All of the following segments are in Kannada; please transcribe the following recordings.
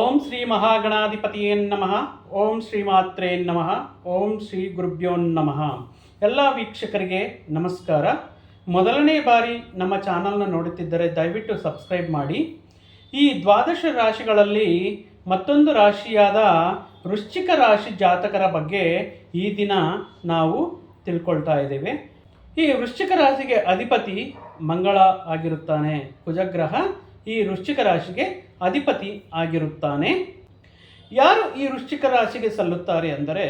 ಓಂ ಶ್ರೀ ಮಹಾಗಣಾಧಿಪತಿಯೇ ನಮಃ. ಓಂ ಶ್ರೀ ಮಾತ್ರೇ ನಮಃ. ಓಂ ಶ್ರೀ ಗುರುಭ್ಯೋನ್ ನಮಃ. ಎಲ್ಲ ವೀಕ್ಷಕರಿಗೆ ನಮಸ್ಕಾರ. ಮೊದಲನೇ ಬಾರಿ ನಮ್ಮ ಚಾನಲ್ನ ನೋಡುತ್ತಿದ್ದರೆ ದಯವಿಟ್ಟು ಸಬ್ಸ್ಕ್ರೈಬ್ ಮಾಡಿ. ಈ ದ್ವಾದಶ ರಾಶಿಗಳಲ್ಲಿ ಮತ್ತೊಂದು ರಾಶಿಯಾದ ವೃಶ್ಚಿಕ ರಾಶಿ ಜಾತಕರ ಬಗ್ಗೆ ಈ ದಿನ ನಾವು ತಿಳ್ಕೊಳ್ತಾ ಇದ್ದೇವೆ. ಈ ವೃಶ್ಚಿಕ ರಾಶಿಗೆ ಅಧಿಪತಿ ಮಂಗಳ ಆಗಿರುತ್ತಾನೆ. ಕುಜಗ್ರಹ ಈ ವೃಶ್ಚಿಕ ರಾಶಿಗೆ ಅಧಿಪತಿ ಆಗಿರುತ್ತಾನೆ. ಯಾರು ಈ ವೃಶ್ಚಿಕ ರಾಶಿಗೆ ಸಲ್ಲುತ್ತಾರೆ ಅಂದರೆ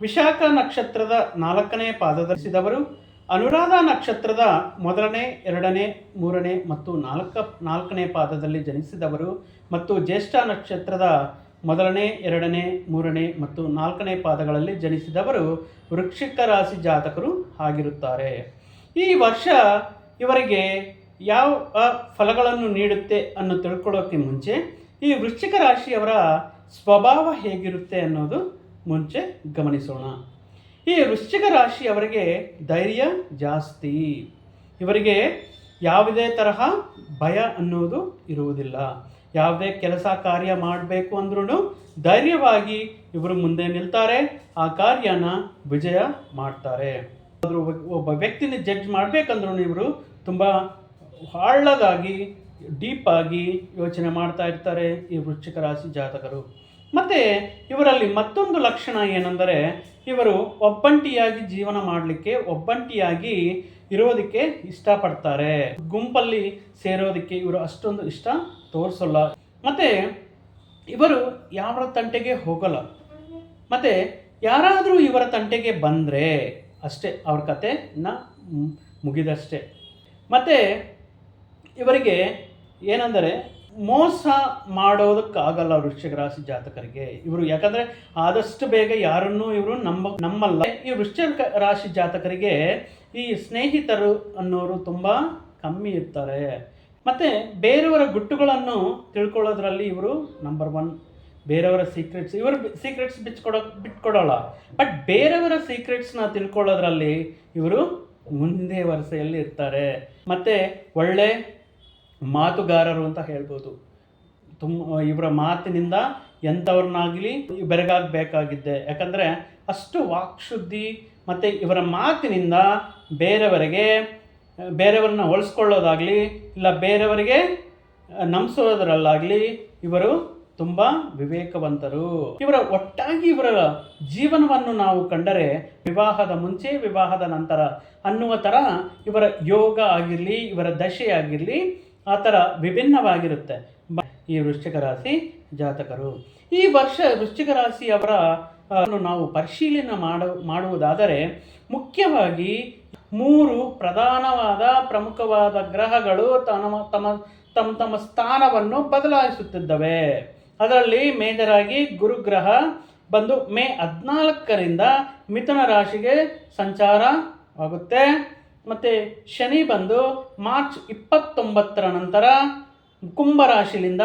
ವಿಶಾಖ ನಕ್ಷತ್ರದ ನಾಲ್ಕನೇ ಪಾದದರ್ಶಿದವರು ಅನುರಾಧ ನಕ್ಷತ್ರದ ಮೊದಲನೇ, ಎರಡನೇ, ಮೂರನೇ ಮತ್ತು ನಾಲ್ಕ, ನಾಲ್ಕನೇ ಪಾದದಲ್ಲಿ ಜನಿಸಿದವರು ಮತ್ತು ಜ್ಯೇಷ್ಠ ನಕ್ಷತ್ರದ ಮೊದಲನೇ, ಎರಡನೇ, ಮೂರನೇ ಮತ್ತು ನಾಲ್ಕನೇ ಪಾದಗಳಲ್ಲಿ ಜನಿಸಿದವರು ವೃಕ್ಷಿಕ ರಾಶಿ ಜಾತಕರು ಆಗಿರುತ್ತಾರೆ. ಈ ವರ್ಷ ಇವರಿಗೆ ಯಾವ ಫಲಗಳನ್ನು ನೀಡುತ್ತೆ ಅನ್ನೋ ತಿಳ್ಕೊಳ್ಳೋಕ್ಕೆ ಮುಂಚೆ ಈ ವೃಶ್ಚಿಕ ರಾಶಿಯವರ ಸ್ವಭಾವ ಹೇಗಿರುತ್ತೆ ಅನ್ನೋದು ಮುಂಚೆ ಗಮನಿಸೋಣ. ಈ ವೃಶ್ಚಿಕ ರಾಶಿಯವರಿಗೆ ಧೈರ್ಯ ಜಾಸ್ತಿ. ಇವರಿಗೆ ಯಾವುದೇ ತರಹ ಭಯ ಅನ್ನೋದು ಇರುವುದಿಲ್ಲ. ಯಾವುದೇ ಕೆಲಸ ಕಾರ್ಯ ಮಾಡಬೇಕು ಅಂದ್ರೂ ಧೈರ್ಯವಾಗಿ ಇವರು ಮುಂದೆ ನಿಲ್ತಾರೆ, ಆ ಕಾರ್ಯನ ವಿಜಯ ಮಾಡ್ತಾರೆ. ಆದರೂ ಒಬ್ಬ- ವ್ಯಕ್ತಿನ ಜಡ್ಜ್ ಮಾಡಬೇಕಂದ್ರೂ ಇವರು ತುಂಬ ಆಳದಾಗಿ ಡೀಪ್ ಆಗಿ ಯೋಚನೆ ಮಾಡ್ತಾ ಇರ್ತಾರೆ ಈ ವೃಶ್ಚಿಕ ರಾಶಿ ಜಾತಕರು. ಮತ್ತು ಇವರಲ್ಲಿ ಮತ್ತೊಂದು ಲಕ್ಷಣ ಏನೆಂದರೆ, ಇವರು ಒಬ್ಬಂಟಿಯಾಗಿ ಜೀವನ ಮಾಡಲಿಕ್ಕೆ, ಒಬ್ಬಂಟಿಯಾಗಿ ಇರೋದಕ್ಕೆ ಇಷ್ಟಪಡ್ತಾರೆ. ಗುಂಪಲ್ಲಿ ಸೇರೋದಕ್ಕೆ ಇವರು ಅಷ್ಟೊಂದು ಇಷ್ಟ ತೋರಿಸಲ್ಲ. ಮತ್ತು ಇವರು ಯಾವ ತಂಟೆಗೆ ಹೋಗಲ್ಲ. ಮತ್ತು ಯಾರಾದರೂ ಇವರ ತಂಟೆಗೆ ಬಂದರೆ ಅಷ್ಟೇ, ಅವ್ರ ನ ಮುಗಿದಷ್ಟೇ. ಮತ್ತು ಇವರಿಗೆ ಏನಂದರೆ ಮೋಸ ಮಾಡೋದಕ್ಕಾಗಲ್ಲ ವೃಶ್ಚಿಕ ರಾಶಿ ಜಾತಕರಿಗೆ. ಇವರು ಯಾಕಂದರೆ ಆದಷ್ಟು ಬೇಗ ಯಾರನ್ನೂ ಇವರು ನಂಬ ನಮ್ಮಲ್ಲ. ಈ ವೃಶ್ಚಿಕ ರಾಶಿ ಜಾತಕರಿಗೆ ಈ ಸ್ನೇಹಿತರು ಅನ್ನೋರು ತುಂಬ ಕಮ್ಮಿ ಇರ್ತಾರೆ. ಮತ್ತು ಬೇರೆಯವರ ಗುಟ್ಟುಗಳನ್ನು ತಿಳ್ಕೊಳ್ಳೋದ್ರಲ್ಲಿ ಇವರು ನಂಬರ್ ಒನ್ ಬೇರೆಯವರ ಸೀಕ್ರೆಟ್ಸ್ ಇವರು ಸೀಕ್ರೆಟ್ಸ್ ಬಿಚ್ಕೊಡೋ ಬಿಟ್ಕೊಡೋಲ್ಲ. ಬಟ್ ಬೇರೆಯವರ ಸೀಕ್ರೆಟ್ಸ್ನ ತಿಳ್ಕೊಳ್ಳೋದ್ರಲ್ಲಿ ಇವರು ಮುಂದೆ ವರಸೆಯಲ್ಲಿ ಇರ್ತಾರೆ. ಮತ್ತು ಒಳ್ಳೆ ಮಾತುಗಾರರು ಅಂತ ಹೇಳ್ಬೋದು. ತುಂಬ ಇವರ ಮಾತಿನಿಂದ ಎಂಥವ್ರನ್ನಾಗಲಿ ಬೆರಗಾಗಬೇಕಾಗಿದ್ದೆ ಯಾಕಂದರೆ ಅಷ್ಟು ವಾಕ್ಶುದ್ಧಿ ಮತ್ತು ಇವರ ಮಾತಿನಿಂದ ಬೇರೆಯವರಿಗೆ ಬೇರೆಯವ್ರನ್ನ ಹೋಲಿಸ್ಕೊಳ್ಳೋದಾಗಲಿ ಇಲ್ಲ ಬೇರೆಯವರಿಗೆ ನಂಬಿಸೋದ್ರಲ್ಲಾಗಲಿ ಇವರು ತುಂಬ ವಿವೇಕವಂತರು. ಇವರ ಒಟ್ಟಾಗಿ ಇವರ ಜೀವನವನ್ನು ನಾವು ಕಂಡರೆ ವಿವಾಹದ ಮುಂಚೆ, ವಿವಾಹದ ನಂತರ ಅನ್ನುವ ಥರ ಇವರ ಯೋಗ ಆಗಿರಲಿ, ಇವರ ದಶೆ ಆಗಿರಲಿ ಆ ಥರ ವಿಭಿನ್ನವಾಗಿರುತ್ತೆ. ಈ ವೃಶ್ಚಿಕ ರಾಶಿ ಜಾತಕರು. ಈ ವರ್ಷ ವೃಶ್ಚಿಕ ರಾಶಿಯವರ ನಾವು ಪರಿಶೀಲನೆ ಮಾಡು, ಮಾಡುವುದಾದರೆ ಮುಖ್ಯವಾಗಿ ಮೂರು ಪ್ರಧಾನವಾದ, ಪ್ರಮುಖವಾದ ಗ್ರಹಗಳು ತಮ್ಮ ತಮ್ಮ ತಮ್ಮ ತಮ್ಮ ಸ್ಥಾನವನ್ನು ಬದಲಾಯಿಸುತ್ತಿದ್ದವೆ. ಅದರಲ್ಲಿ ಮೇಜರಾಗಿ ಗುರುಗ್ರಹ ಬಂದು ಮೇ ಹದಿನಾಲ್ಕರಿಂದ ಮಿಥುನ ರಾಶಿಗೆ ಸಂಚಾರ ಆಗುತ್ತೆ ಮತ್ತು ಶನಿ ಬಂದು ಮಾರ್ಚ್ ಇಪ್ಪತ್ತೊಂಬತ್ತರ ನಂತರ ಕುಂಭ ರಾಶಿಯಿಂದ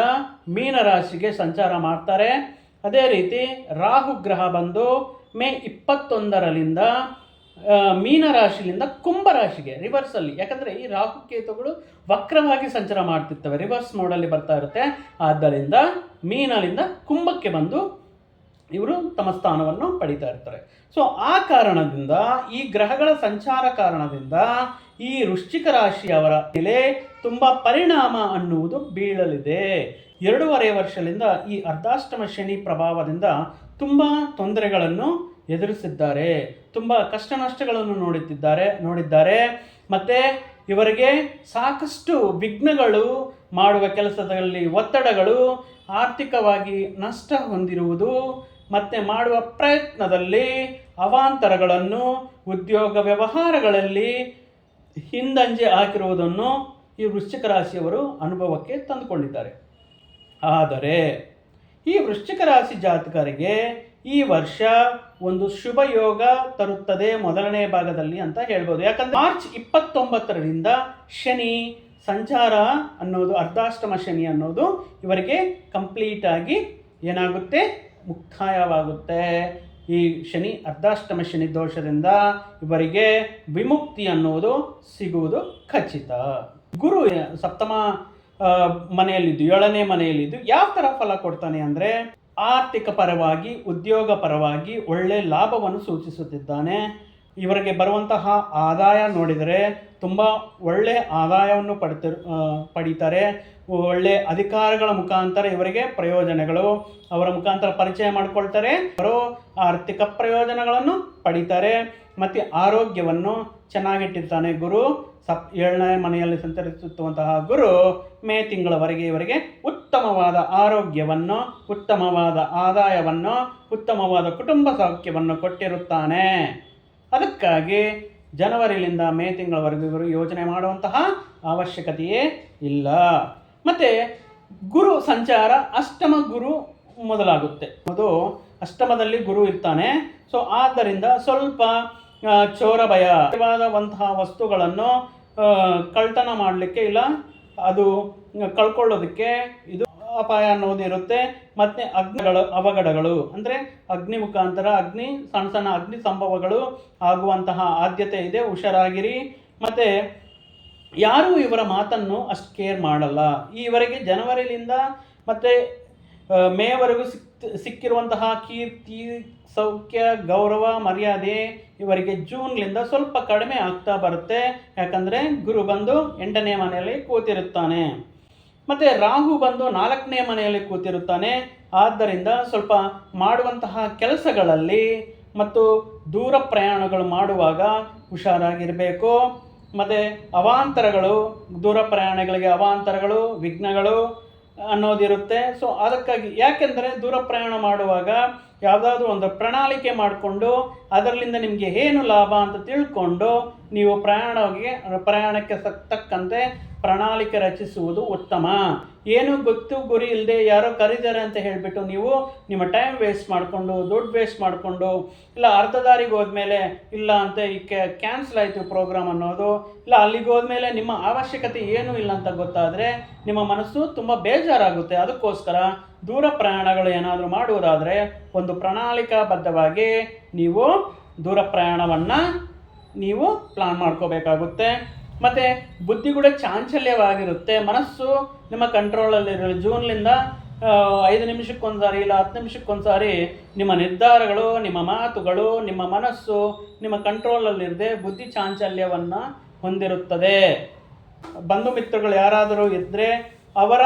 ಮೀನ ರಾಶಿಗೆ ಸಂಚಾರ ಮಾಡ್ತಾರೆ. ಅದೇ ರೀತಿ ರಾಹು ಗ್ರಹ ಬಂದು ಮೇ ಇಪ್ಪತ್ತೊಂದರಲ್ಲಿಂದ ಮೀನರಾಶಿಲಿಂದ ಕುಂಭರಾಶಿಗೆ ರಿವರ್ಸಲ್ಲಿ ಯಾಕಂದರೆ ಈ ರಾಹು ಕೇತುಗಳು ವಕ್ರವಾಗಿ ಸಂಚಾರ ಮಾಡ್ತಿರ್ತವೆ. ರಿವರ್ಸ್ ಮೋಡಲ್ಲಿ ಬರ್ತಾ ಇರುತ್ತೆ. ಆದ್ದರಿಂದ ಮೀನಲಿಂದ ಕುಂಭಕ್ಕೆ ಬಂದು ಇವರು ತಮ್ಮ ಸ್ಥಾನವನ್ನು ಪಡಿತಾ ಇರ್ತಾರೆ. ಸೊ ಆ ಕಾರಣದಿಂದ, ಈ ಗ್ರಹಗಳ ಸಂಚಾರ ಕಾರಣದಿಂದ, ಈ ವೃಶ್ಚಿಕ ರಾಶಿಯವರ ಮೇಲೆ ತುಂಬ ಪರಿಣಾಮ ಅನ್ನುವುದು ಬೀಳಲಿದೆ. ಎರಡೂವರೆ ವರ್ಷದಿಂದ ಈ ಅರ್ಧಾಷ್ಟಮ ಶನಿ ಪ್ರಭಾವದಿಂದ ತುಂಬ ತೊಂದರೆಗಳನ್ನು ಎದುರಿಸಿದ್ದಾರೆ. ತುಂಬ ಕಷ್ಟ ನಷ್ಟಗಳನ್ನು ನೋಡುತ್ತಿದ್ದಾರೆ, ನೋಡಿದ್ದಾರೆ. ಮತ್ತು ಇವರಿಗೆ ಸಾಕಷ್ಟು ವಿಘ್ನಗಳು ಮಾಡುವ ಕೆಲಸದಲ್ಲಿ ಒತ್ತಡಗಳು, ಆರ್ಥಿಕವಾಗಿ ನಷ್ಟ ಹೊಂದಿರುವುದು ಮತ್ತು ಮಾಡುವ ಪ್ರಯತ್ನದಲ್ಲಿ ಅವಾಂತರಗಳನ್ನು, ಉದ್ಯೋಗ ವ್ಯವಹಾರಗಳಲ್ಲಿ ಹಿಂದಂಜೆ ಹಾಕಿರುವುದನ್ನು ಈ ವೃಶ್ಚಿಕ ರಾಶಿಯವರು ಅನುಭವಕ್ಕೆ ತಂದುಕೊಂಡಿದ್ದಾರೆ. ಆದರೆ ಈ ವೃಶ್ಚಿಕ ರಾಶಿ ಜಾತಕರಿಗೆ ಈ ವರ್ಷ ಒಂದು ಶುಭ ಯೋಗ ತರುತ್ತದೆ ಮೊದಲನೇ ಭಾಗದಲ್ಲಿ ಅಂತ ಹೇಳ್ಬೋದು. ಯಾಕಂದರೆ ಮಾರ್ಚ್ ಇಪ್ಪತ್ತೊಂಬತ್ತರಿಂದ ಶನಿ ಸಂಚಾರ ಅನ್ನೋದು, ಅರ್ಧಾಷ್ಟಮ ಶನಿ ಅನ್ನೋದು ಇವರಿಗೆ ಕಂಪ್ಲೀಟ್ ಆಗಿ ಏನಾಗುತ್ತೆ? ಮುಕ್ತಾಯವಾಗುತ್ತೆ. ಈ ಶನಿ ಅರ್ಧಾಷ್ಟಮ ಶನಿ ದೋಷದಿಂದ ಇವರಿಗೆ ವಿಮುಕ್ತಿ ಅನ್ನುವುದು ಸಿಗುವುದು ಖಚಿತ. ಗುರು ಸಪ್ತಮ ಮನೆಯಲ್ಲಿದ್ದು, ಏಳನೇ ಮನೆಯಲ್ಲಿದ್ದು ಯಾವ ಥರ ಫಲ ಕೊಡ್ತಾನೆ ಅಂದರೆ ಆರ್ಥಿಕ ಪರವಾಗಿ, ಉದ್ಯೋಗ ಪರವಾಗಿ ಒಳ್ಳೆ ಲಾಭವನ್ನು ಸೂಚಿಸುತ್ತಿದ್ದಾನೆ. ಇವರಿಗೆ ಬರುವಂತಹ ಆದಾಯ ನೋಡಿದರೆ ತುಂಬ ಒಳ್ಳೆ ಆದಾಯವನ್ನು ಪಡಿತ ಪಡೀತಾರೆ. ಒಳ್ಳೆ ಅಧಿಕಾರಗಳ ಮುಖಾಂತರ ಇವರಿಗೆ ಪ್ರಯೋಜನಗಳು. ಅವರ ಮುಖಾಂತರ ಪರಿಚಯ ಮಾಡಿಕೊಳ್ತಾರೆ. ಅವರು ಆರ್ಥಿಕ ಪ್ರಯೋಜನಗಳನ್ನು ಪಡಿತಾರೆ. ಮತ್ತು ಆರೋಗ್ಯವನ್ನು ಚೆನ್ನಾಗಿಟ್ಟಿರ್ತಾನೆ ಗುರು. ಸಪ್, ಏಳನೇ ಮನೆಯಲ್ಲಿ ಸಂಚರಿಸುತ್ತುವಂತಹ ಗುರು ಮೇ ತಿಂಗಳವರೆಗೆ ಇವರಿಗೆ ಉತ್ತಮವಾದ ಆರೋಗ್ಯವನ್ನು, ಉತ್ತಮವಾದ ಆದಾಯವನ್ನು, ಉತ್ತಮವಾದ ಕುಟುಂಬ ಸೌಖ್ಯವನ್ನು ಕೊಟ್ಟಿರುತ್ತಾನೆ. ಅದಕ್ಕಾಗಿ ಜನವರಿಲಿಂದ ಮೇ ತಿಂಗಳವರೆಗೂ ಇವರು ಯೋಚನೆ ಮಾಡುವಂತಹ ಅವಶ್ಯಕತೆಯೇ ಇಲ್ಲ. ಮತ್ತು ಗುರು ಸಂಚಾರ ಅಷ್ಟಮ ಗುರು ಮೊದಲಾಗುತ್ತೆ. ಅದು ಅಷ್ಟಮದಲ್ಲಿ ಗುರು ಇರ್ತಾನೆ. ಸೊ ಆದ್ದರಿಂದ ಸ್ವಲ್ಪ ಚೋರ ಭಯವಾದವಂತಹ ವಸ್ತುಗಳನ್ನು ಕಳ್ತನ ಮಾಡಲಿಕ್ಕೆ ಇಲ್ಲ. ಅದು ಕಳ್ಕೊಳ್ಳೋದಕ್ಕೆ ಇದು ಅಪಾಯ ಅನ್ನೋದು ಇರುತ್ತೆ. ಮತ್ತು ಅಗ್ನಿಗಳು, ಅವಘಡಗಳು, ಅಂದರೆ ಅಗ್ನಿ ಮುಖಾಂತರ ಅಗ್ನಿ, ಸಣ್ಣ ಸಣ್ಣ ಅಗ್ನಿ ಸಂಭವಗಳು ಆಗುವಂತಹ ಆದ್ಯತೆ ಇದೆ. ಹುಷಾರಾಗಿರಿ. ಮತ್ತು ಯಾರೂ ಇವರ ಮಾತನ್ನು ಅಷ್ಟು ಕೇರ್ ಮಾಡಲ್ಲ. ಈವರೆಗೆ ಜನವರಿಲಿಂದ ಮತ್ತು ಮೇವರೆಗೂ ಸಿಕ್ ಸಿಕ್ಕಿರುವಂತಹ ಕೀರ್ತಿ, ಸೌಖ್ಯ, ಗೌರವ, ಮರ್ಯಾದೆ ಇವರಿಗೆ ಜೂನ್ಲಿಂದ ಸ್ವಲ್ಪ ಕಡಿಮೆ ಆಗ್ತಾ ಬರುತ್ತೆ. ಯಾಕಂದರೆ ಗುರು ಬಂದು ಎಂಟನೇ ಮನೆಯಲ್ಲಿ ಕೂತಿರುತ್ತಾನೆ. ಮತ್ತು ರಾಹು ಬಂದು ನಾಲ್ಕನೇ ಮನೆಯಲ್ಲಿ ಕೂತಿರುತ್ತಾನೆ. ಆದ್ದರಿಂದ ಸ್ವಲ್ಪ ಮಾಡುವಂತಹ ಕೆಲಸಗಳಲ್ಲಿ ಮತ್ತು ದೂರ ಪ್ರಯಾಣಗಳು ಮಾಡುವಾಗ ಹುಷಾರಾಗಿರಬೇಕು. ಮತ್ತು ಅವಾಂತರಗಳು ದೂರ ಪ್ರಯಾಣಗಳಿಗೆ ಅವಾಂತರಗಳು ವಿಘ್ನಗಳು ಅನ್ನೋದಿರುತ್ತೆ. ಸೊ ಅದಕ್ಕಾಗಿ ಯಾಕೆಂದರೆ ದೂರ ಪ್ರಯಾಣ ಮಾಡುವಾಗ ಯಾವುದಾದ್ರೂ ಒಂದು ಪ್ರಣಾಳಿಕೆ ಮಾಡಿಕೊಂಡು ಅದರಲ್ಲಿಂದ ನಿಮಗೆ ಏನು ಲಾಭ ಅಂತ ತಿಳ್ಕೊಂಡು ನೀವು ಪ್ರಯಾಣಕ್ಕೆ ಪ್ರಯಾಣಕ್ಕೆ ತಕ್ಕಂತೆ ಪ್ರಣಾಳಿಕೆ ರಚಿಸುವುದು ಉತ್ತಮ. ಏನು ಗೊತ್ತು ಗುರಿ ಇಲ್ಲದೆ ಯಾರೋ ಕರೀತಾರೆ ಅಂತ ಹೇಳಿಬಿಟ್ಟು ನೀವು ನಿಮ್ಮ ಟೈಮ್ ವೇಸ್ಟ್ ಮಾಡಿಕೊಂಡು, ದುಡ್ಡು ವೇಸ್ಟ್ ಮಾಡಿಕೊಂಡು, ಇಲ್ಲ ಅರ್ಧ ದಾರಿಗೆ ಹೋದ್ಮೇಲೆ ಇಲ್ಲ ಅಂತ ಈ ಕ್ಯಾನ್ಸಲ್ ಆಯಿತು ಪ್ರೋಗ್ರಾಮ್ ಅನ್ನೋದು, ಇಲ್ಲ ಅಲ್ಲಿಗೆ ಹೋದ್ಮೇಲೆ ನಿಮ್ಮ ಅವಶ್ಯಕತೆ ಏನೂ ಇಲ್ಲ ಅಂತ ಗೊತ್ತಾದರೆ ನಿಮ್ಮ ಮನಸ್ಸು ತುಂಬ ಬೇಜಾರಾಗುತ್ತೆ. ಅದಕ್ಕೋಸ್ಕರ ದೂರ ಪ್ರಯಾಣಗಳು ಏನಾದರೂ ಮಾಡುವುದಾದರೆ ಒಂದು ಪ್ರಣಾಳಿಕಾಬದ್ಧವಾಗಿ ನೀವು ದೂರ ಪ್ರಯಾಣವನ್ನು ನೀವು ಪ್ಲಾನ್ ಮಾಡ್ಕೋಬೇಕಾಗುತ್ತೆ. ಮತ್ತು ಬುದ್ಧಿ ಕೂಡ ಚಾಂಚಲ್ಯವಾಗಿರುತ್ತೆ. ಮನಸ್ಸು ನಿಮ್ಮ ಕಂಟ್ರೋಲಲ್ಲಿರಲಿ ಜೂನ್ಲಿಂದ ಐದು ನಿಮಿಷಕ್ಕೊಂದ್ಸಾರಿ ಇಲ್ಲ ಹತ್ತು ನಿಮಿಷಕ್ಕೊಂದ್ಸಾರಿ ನಿಮ್ಮ ನಿರ್ಧಾರಗಳು, ನಿಮ್ಮ ಮಾತುಗಳು, ನಿಮ್ಮ ಮನಸ್ಸು ನಿಮ್ಮ ಕಂಟ್ರೋಲಲ್ಲಿರದೆ ಬುದ್ಧಿ ಚಾಂಚಲ್ಯವನ್ನು ಹೊಂದಿರುತ್ತದೆ. ಬಂಧು ಮಿತ್ರಗಳು ಯಾರಾದರೂ ಇದ್ದರೆ ಅವರ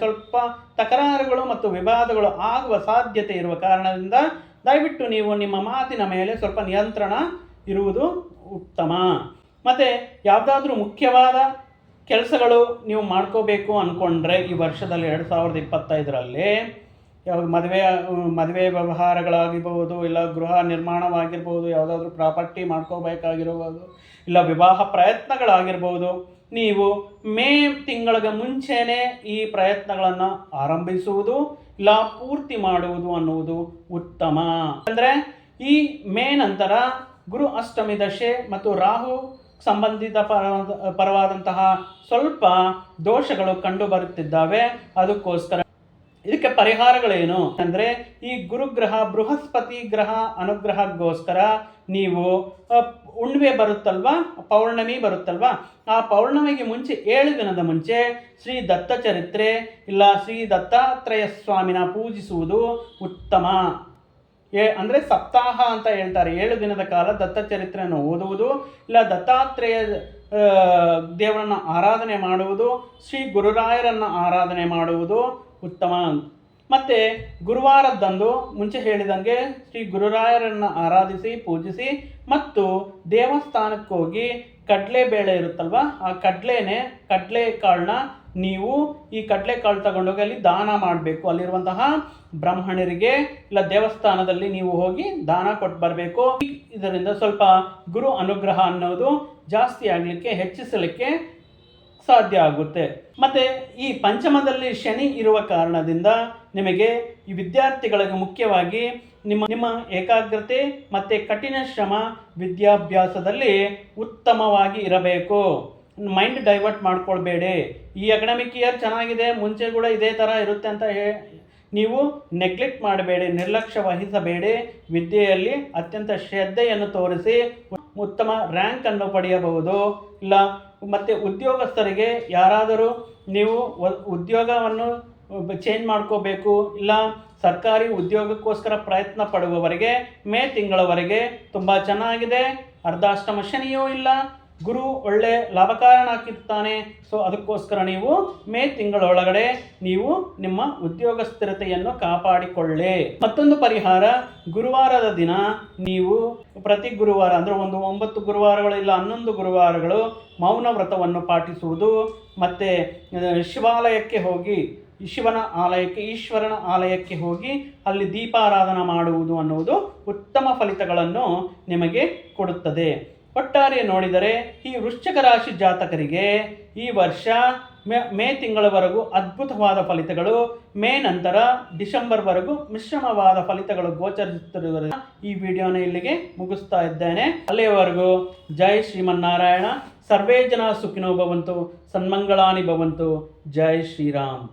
ಸ್ವಲ್ಪ ತಕರಾರುಗಳು ಮತ್ತು ವಿವಾದಗಳು ಆಗುವ ಸಾಧ್ಯತೆ ಇರುವ ಕಾರಣದಿಂದ ದಯವಿಟ್ಟು ನೀವು ನಿಮ್ಮ ಮಾತಿನ ಮೇಲೆ ಸ್ವಲ್ಪ ನಿಯಂತ್ರಣ ಇರುವುದು ಉತ್ತಮ. ಮತ್ತು ಯಾವುದಾದ್ರೂ ಮುಖ್ಯವಾದ ಕೆಲಸಗಳು ನೀವು ಮಾಡ್ಕೋಬೇಕು ಅಂದ್ಕೊಂಡ್ರೆ ಈ ವರ್ಷದಲ್ಲಿ ಎರಡು ಸಾವಿರದ ಇಪ್ಪತ್ತೈದರಲ್ಲಿ ಯಾವ ಮದುವೆ ಮದುವೆ ವ್ಯವಹಾರಗಳಾಗಿರ್ಬೋದು, ಇಲ್ಲ ಗೃಹ ನಿರ್ಮಾಣವಾಗಿರ್ಬೋದು, ಯಾವುದಾದ್ರೂ ಪ್ರಾಪರ್ಟಿ ಮಾಡ್ಕೋಬೇಕಾಗಿರ್ಬೋದು, ಇಲ್ಲ ವಿವಾಹ ಪ್ರಯತ್ನಗಳಾಗಿರ್ಬೋದು ನೀವು ಮೇ ತಿಂಗಳಿಗೆ ಮುಂಚೆನೇ ಈ ಪ್ರಯತ್ನಗಳನ್ನು ಆರಂಭಿಸುವುದು, ಇಲ್ಲ ಪೂರ್ತಿ ಮಾಡುವುದು ಅನ್ನುವುದು ಉತ್ತಮ. ಅಂದರೆ ಈ ಮೇ ನಂತರ ಗುರು ಅಷ್ಟಮಿ ದಶೆ ಮತ್ತು ರಾಹು ಸಂಬಂಧಿತ ಪರವಾದ ಪರವಾದಂತಹ ಸ್ವಲ್ಪ ದೋಷಗಳು ಕಂಡು ಬರುತ್ತಿದ್ದಾವೆ ಅದಕ್ಕೋಸ್ಕರ ಇದಕ್ಕೆ ಪರಿಹಾರಗಳೇನು? ಅಂದರೆ ಈ ಗುರುಗ್ರಹ, ಬೃಹಸ್ಪತಿ ಗ್ರಹ ಅನುಗ್ರಹಕ್ಕೋಸ್ಕರ ನೀವು ಉಣ್ವೆ ಬರುತ್ತಲ್ವಾ? ಪೌರ್ಣಮಿ ಬರುತ್ತಲ್ವಾ? ಆ ಪೌರ್ಣಮಿಗೆ ಮುಂಚೆ ಏಳು ದಿನದ ಮುಂಚೆ ಶ್ರೀ ದತ್ತ ಚರಿತ್ರೆ, ಇಲ್ಲ ಶ್ರೀ ದತ್ತಾತ್ರೇಯ ಸ್ವಾಮಿನ ಪೂಜಿಸುವುದು ಉತ್ತಮ. ಏ, ಅಂದರೆ ಸಪ್ತಾಹ ಅಂತ ಹೇಳ್ತಾರೆ. ಏಳು ದಿನದ ಕಾಲ ದತ್ತ ಚರಿತ್ರೆಯನ್ನು ಓದುವುದು, ಇಲ್ಲ ದತ್ತಾತ್ರೇಯ ದೇವರನ್ನ ಆರಾಧನೆ ಮಾಡುವುದು, ಶ್ರೀ ಗುರುರಾಯರನ್ನು ಆರಾಧನೆ ಮಾಡುವುದು ಉತ್ತಮ. ಮತ್ತು ಗುರುವಾರದಂದು ಮುಂಚೆ ಹೇಳಿದಂಗೆ ಶ್ರೀ ಗುರುರಾಯರನ್ನು ಆರಾಧಿಸಿ, ಪೂಜಿಸಿ ಮತ್ತು ದೇವಸ್ಥಾನಕ್ಕೆ ಹೋಗಿ ಕಡಲೆಬೇಳೆ ಇರುತ್ತಲ್ವ, ಆ ಕಡಲೆನೆ ಕಡಲೆ ಕಾಳನ್ನ ನೀವು ಈ ಕಡಲೆಕಾಳು ತಗೊಂಡೋಗಿ ಅಲ್ಲಿ ದಾನ ಮಾಡಬೇಕು. ಅಲ್ಲಿರುವಂತಹ ಬ್ರಾಹ್ಮಣರಿಗೆ ಇಲ್ಲ ದೇವಸ್ಥಾನದಲ್ಲಿ ನೀವು ಹೋಗಿ ದಾನ ಕೊಟ್ಟು ಬರಬೇಕು. ಇದರಿಂದ ಸ್ವಲ್ಪ ಗುರು ಅನುಗ್ರಹ ಅನ್ನೋದು ಜಾಸ್ತಿ ಆಗಲಿಕ್ಕೆ, ಹೆಚ್ಚಿಸಲಿಕ್ಕೆ ಸಾಧ್ಯ ಆಗುತ್ತೆ. ಮತ್ತು ಈ ಪಂಚಮದಲ್ಲಿ ಶನಿ ಇರುವ ಕಾರಣದಿಂದ ನಿಮಗೆ ಈ ವಿದ್ಯಾರ್ಥಿಗಳಿಗೆ ಮುಖ್ಯವಾಗಿ ನಿಮ್ಮ ನಿಮ್ಮ ಏಕಾಗ್ರತೆ ಮತ್ತು ಕಠಿಣ ಶ್ರಮ ವಿದ್ಯಾಭ್ಯಾಸದಲ್ಲಿ ಉತ್ತಮವಾಗಿ ಇರಬೇಕು. ಮೈಂಡ್ ಡೈವರ್ಟ್ ಮಾಡ್ಕೊಳ್ಬೇಡಿ. ಈ ಅಕಾಡೆಮಿಕ್ ಇಯರ್ ಚೆನ್ನಾಗಿದೆ, ಮುಂಚೆ ಕೂಡ ಇದೇ ಥರ ಇರುತ್ತೆ ಅಂತ ಹೇ, ನೀವು ನೆಗ್ಲೆಕ್ಟ್ ಮಾಡಬೇಡಿ, ನಿರ್ಲಕ್ಷ್ಯ ವಹಿಸಬೇಡಿ. ವಿದ್ಯೆಯಲ್ಲಿ ಅತ್ಯಂತ ಶ್ರದ್ಧೆಯನ್ನು ತೋರಿಸಿ ಉತ್ತಮ ರ್ಯಾಂಕನ್ನು ಪಡೆಯಬಹುದು. ಇಲ್ಲ ಮತ್ತು ಉದ್ಯೋಗಸ್ಥರಿಗೆ ಯಾರಾದರೂ ನೀವು ಉದ್ಯೋಗವನ್ನು ಚೇಂಜ್ ಮಾಡ್ಕೋಬೇಕು ಇಲ್ಲ ಸರ್ಕಾರಿ ಉದ್ಯೋಗಕ್ಕೋಸ್ಕರ ಪ್ರಯತ್ನ ಪಡುವವರಿಗೆ ಮೇ ತಿಂಗಳವರೆಗೆ ತುಂಬ ಚೆನ್ನಾಗಿದೆ. ಅರ್ಧಾಷ್ಟಮ ಶನಿಯೂ ಇಲ್ಲ. ಗುರು ಒಳ್ಳೆ ಲಾಭಕಾರನಾಗಿರ್ತಾನೆ. ಸೊ ಅದಕ್ಕೋಸ್ಕರ ನೀವು ಮೇ ತಿಂಗಳೊಳಗಡೆ ನೀವು ನಿಮ್ಮ ಉದ್ಯೋಗ ಸ್ಥಿರತೆಯನ್ನು ಕಾಪಾಡಿಕೊಳ್ಳಿ. ಮತ್ತೊಂದು ಪರಿಹಾರ, ಗುರುವಾರದ ದಿನ ನೀವು ಪ್ರತಿ ಗುರುವಾರ, ಅಂದರೆ ಒಂದು ಒಂಬತ್ತು ಗುರುವಾರಗಳು ಇಲ್ಲ ಹನ್ನೊಂದು ಗುರುವಾರಗಳು ಮೌನ ವ್ರತವನ್ನು ಪಾಟಿಸುವುದು. ಮತ್ತು ಶಿವಾಲಯಕ್ಕೆ ಹೋಗಿ, ಶಿವನ ಆಲಯಕ್ಕೆ, ಈಶ್ವರನ ಆಲಯಕ್ಕೆ ಹೋಗಿ ಅಲ್ಲಿ ದೀಪಾರಾಧನ ಮಾಡುವುದು ಅನ್ನುವುದು ಉತ್ತಮ ಫಲಿತಗಳನ್ನು ನಿಮಗೆ ಕೊಡುತ್ತದೆ. ಒಟ್ಟಾರೆ ನೋಡಿದರೆ ಈ ವೃಶ್ಚಿಕ ರಾಶಿ ಜಾತಕರಿಗೆ ಈ ವರ್ಷ ಮೇ ಮೇ ತಿಂಗಳವರೆಗೂ ಅದ್ಭುತವಾದ ಫಲಿತಗಳು. ಮೇ ನಂತರ ಡಿಸೆಂಬರ್ವರೆಗೂ ಮಿಶ್ರಮವಾದ ಫಲಿತಗಳು ಗೋಚರಿಸುತ್ತಿರುವುದರಿಂದ ಈ ವಿಡಿಯೋನ ಇಲ್ಲಿಗೆ ಮುಗಿಸ್ತಾ ಇದ್ದೇನೆ. ಅಲ್ಲಿಯವರೆಗೂ ಜೈ ಶ್ರೀಮನ್ನಾರಾಯಣ. ಸರ್ವೇ ಜನ ಸುಖಿನೋ ಭವಂತು. ಸನ್ಮಂಗಳಾನಿ ಭವಂತು. ಜೈ ಶ್ರೀರಾಮ್.